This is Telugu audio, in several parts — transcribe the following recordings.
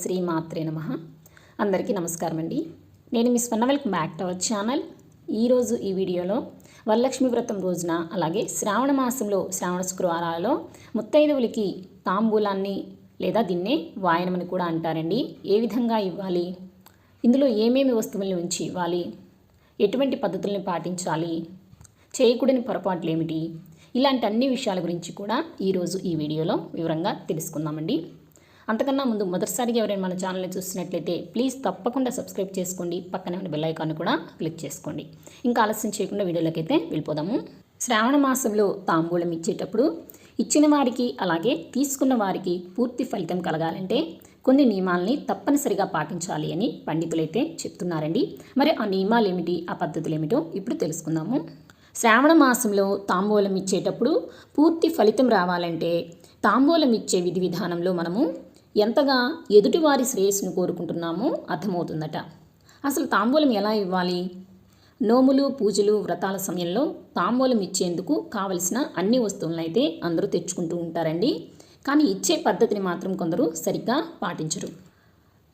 శ్రీ మాత్రే నమ. అందరికీ నమస్కారం అండి. నేను మీ Swarna welcome back to our channel. ఈరోజు ఈ వీడియోలో వరలక్ష్మి వ్రతం రోజున అలాగే శ్రావణ మాసంలో శ్రావణ శుక్రవారాలలో ముత్తైదువులకి తాంబూలాన్ని లేదా దీన్నే వాయనమని కూడా అంటారండి. ఏ విధంగా ఇవ్వాలి? ఇందులో ఏమేమి వస్తువుల్ని ఉంచి ఇవ్వాలి ఎటువంటి పద్ధతుల్ని పాటించాలి? చేయకూడని పొరపాట్లు ఏమిటి? ఇలాంటి అన్ని విషయాల గురించి కూడా ఈరోజు ఈ వీడియోలో వివరంగా తెలుసుకుందామండి. అంతకన్నా ముందు మొదటిసారిగా ఎవరైనా మన ఛానల్ని చూసినట్లయితే ప్లీజ్ తప్పకుండా సబ్స్క్రైబ్ చేసుకోండి. పక్కనే ఉన్న బెల్ ఐకాన్ కూడా క్లిక్ చేసుకోండి. ఇంకా ఆలస్యం చేయకుండా వీడియోలోకైతే వెళ్ళిపోదాము. శ్రావణ మాసంలో తాంబూలం ఇచ్చేటప్పుడు ఇచ్చిన వారికి అలాగే తీసుకున్న వారికి పూర్తి ఫలితం కలగాలంటే కొన్ని నియమాల్ని తప్పనిసరిగా పాటించాలి అని పండితులైతే చెప్తున్నారండి. మరి ఆ నియమాలు ఏమిటి? ఆ పద్ధతులు ఏమిటో ఇప్పుడు తెలుసుకుందాము. శ్రావణ మాసంలో తాంబూలం ఇచ్చేటప్పుడు పూర్తి ఫలితం రావాలంటే తాంబూలం ఇచ్చే విధి విధానంలో మనము ఎంతగా ఎదుటివారి శ్రేయస్సును కోరుకుంటున్నామో అర్థమవుతుందట. అసలు తాంబూలం ఎలా ఇవ్వాలి? నోములు పూజలు వ్రతాల సమయంలో తాంబూలం ఇచ్చేందుకు కావలసిన అన్ని వస్తువులను అయితే అందరూ తెచ్చుకుంటూ ఉంటారండి. కానీ ఇచ్చే పద్ధతిని మాత్రం కొందరు సరిగ్గా పాటించరు.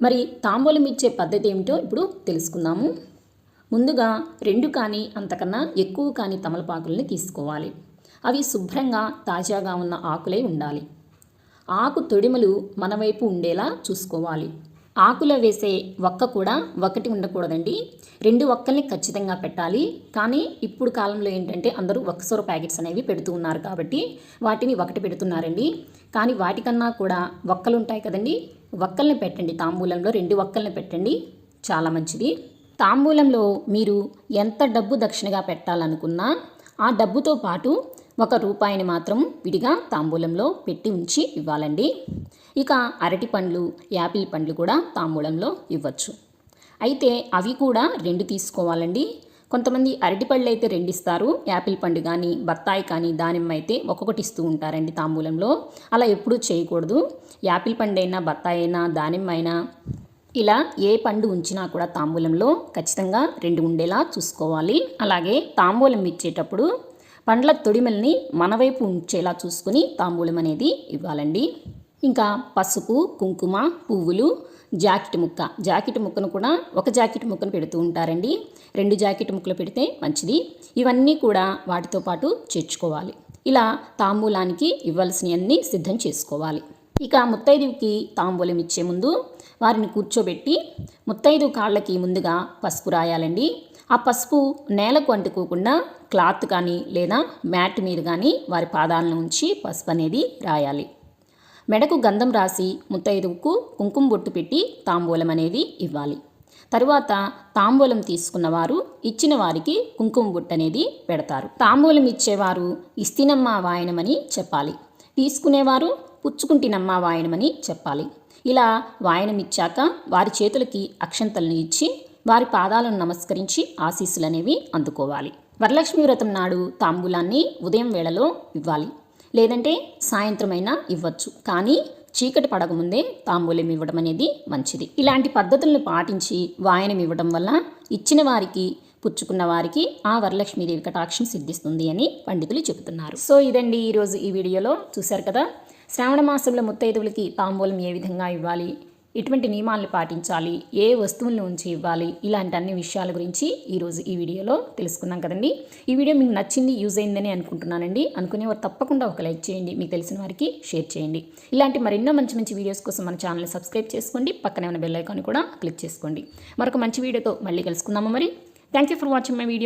మరి తాంబూలం ఇచ్చే పద్ధతి ఏమిటో ఇప్పుడు తెలుసుకుందాము. ముందుగా రెండు కానీ అంతకన్నా ఎక్కువ కానీ తమలపాకుల్ని తీసుకోవాలి. అవి శుభ్రంగా తాజాగా ఉన్న ఆకులై ఉండాలి. ఆకు తొడిమలు మన వైపు ఉండేలా చూసుకోవాలి. ఆకులో వేసే ఒక్క కూడా ఒకటి ఉండకూడదండి. రెండు ఒక్కల్ని ఖచ్చితంగా పెట్టాలి. కానీ ఇప్పుడు కాలంలో ఏంటంటే అందరూ ఒక్కసొర ప్యాకెట్స్ అనేవి పెడుతూ ఉన్నారు కాబట్టి వాటిని ఒకటి పెడుతున్నారండి. కానీ వాటికన్నా కూడా ఒక్కలు ఉంటాయి కదండి. ఒక్కల్ని పెట్టండి. తాంబూలంలో రెండు ఒక్కల్ని పెట్టండి. చాలా మంచిది. తాంబూలంలో మీరు ఎంత డబ్బు దక్షిణగా పెట్టాలనుకున్నా ఆ డబ్బుతో పాటు ఒక రూపాయిని మాత్రం విడిగా తాంబూలంలో పెట్టి ఉంచి ఇవ్వాలండి. ఇక అరటి పండ్లు యాపిల్ పండ్లు కూడా తాంబూలంలో ఇవ్వచ్చు. అయితే అవి కూడా రెండు తీసుకోవాలండి. కొంతమంది అరటి పళ్ళు అయితే రెండు ఇస్తారు యాపిల్ పండు కానీ బత్తాయి కానీ దానిమ్మ అయితే ఒక్కొక్కటి ఇస్తూ ఉంటారండి తాంబూలంలో. అలా ఎప్పుడూ చేయకూడదు. యాపిల్ పండు అయినా బత్తాయి అయినా దానిమ్మ అయినా ఇలా ఏ పండు ఉంచినా కూడా తాంబూలంలో ఖచ్చితంగా రెండు ఉండేలా చూసుకోవాలి. అలాగే తాంబూలం ఇచ్చేటప్పుడు పండ్ల తొడిమల్ని మనవైపు ఉంచేలా చూసుకుని తాంబూలం అనేది ఇవ్వాలండి. ఇంకా పసుపు కుంకుమ పువ్వులు జాకెట్ ముక్క. జాకెట్ ముక్కను కూడా ఒక జాకెట్ ముక్కను పెడుతూ ఉంటారండి. రెండు జాకెట్ ముక్కలు పెడితే మంచిది. ఇవన్నీ కూడా వాటితో పాటు చేర్చుకోవాలి. ఇలా తాంబూలానికి ఇవ్వాల్సినవన్నీ సిద్ధం చేసుకోవాలి. ఇక ముత్తైదువుకి తాంబూలం ఇచ్చే ముందు వారిని కూర్చోబెట్టి ముత్తైదు కాళ్ళకి ముందుగా పసుపు రాయాలండి. ఆ పసుపు నేలకు అంటుకోకుండా క్లాత్ కానీ లేదా మ్యాట్ మీద కానీ వారి పాదాలను ఉంచి పసుపు అనేది రాయాలి. మెడకు గంధం రాసి ముత్తైదువుకు కుంకుమ బొట్టు పెట్టి తాంబూలం అనేది ఇవ్వాలి. తరువాత తాంబూలం తీసుకున్న వారు ఇచ్చిన వారికి కుంకుమ బొట్టు అనేది పెడతారు. తాంబూలం ఇచ్చేవారు ఇస్తినమ్మ వాయనమని చెప్పాలి. తీసుకునేవారు పుచ్చుకుంటినమ్మా వాయనమని చెప్పాలి. ఇలా వాయనం ఇచ్చాక వారి చేతులకి అక్షంతలను ఇచ్చి వారి పాదాలను నమస్కరించి ఆశీస్సులనేవి అందుకోవాలి. వరలక్ష్మి వ్రతం నాడు తాంబూలాన్ని ఉదయం వేళలో ఇవ్వాలి. లేదంటే సాయంత్రమైనా ఇవ్వచ్చు. కానీ చీకటి పడకముందే తాంబూలం ఇవ్వడం అనేది మంచిది. ఇలాంటి పద్ధతులను పాటించి వాయనం ఇవ్వడం వల్ల ఇచ్చిన వారికి పుచ్చుకున్న వారికి ఆ వరలక్ష్మీదేవి కటాక్షం సిద్ధిస్తుంది అని పండితులు చెబుతున్నారు. సో ఇదండి ఈరోజు ఈ వీడియోలో. చూశారు కదా? శ్రావణ మాసంలో ముత్తైదువులకి తాంబూలం ఏ విధంగా ఇవ్వాలి? ఎటువంటి నియమాలను పాటించాలి? ఏ వస్తువులను ఉంచి ఇవ్వాలి? ఇలాంటి అన్ని విషయాల గురించి ఈరోజు ఈ వీడియోలో తెలుసుకున్నాం కదండి. ఈ వీడియో మీకు నచ్చింది యూజ్ అయిందని అనుకుంటున్నానండి. అనుకునేవారు తప్పకుండా ఒక లైక్ చేయండి మీకు తెలిసిన వారికి షేర్ చేయండి. ఇలాంటి మరెన్నో మంచి మంచి వీడియోస్ కోసం మన ఛానల్ని సబ్స్క్రైబ్ చేసుకోండి పక్కనే ఉన్న బెల్ ఐకాన్ కూడా క్లిక్ చేసుకోండి. మరొక మంచి వీడియోతో మళ్ళీ కలుసుకుందాము మరి. Thank you for watching my video.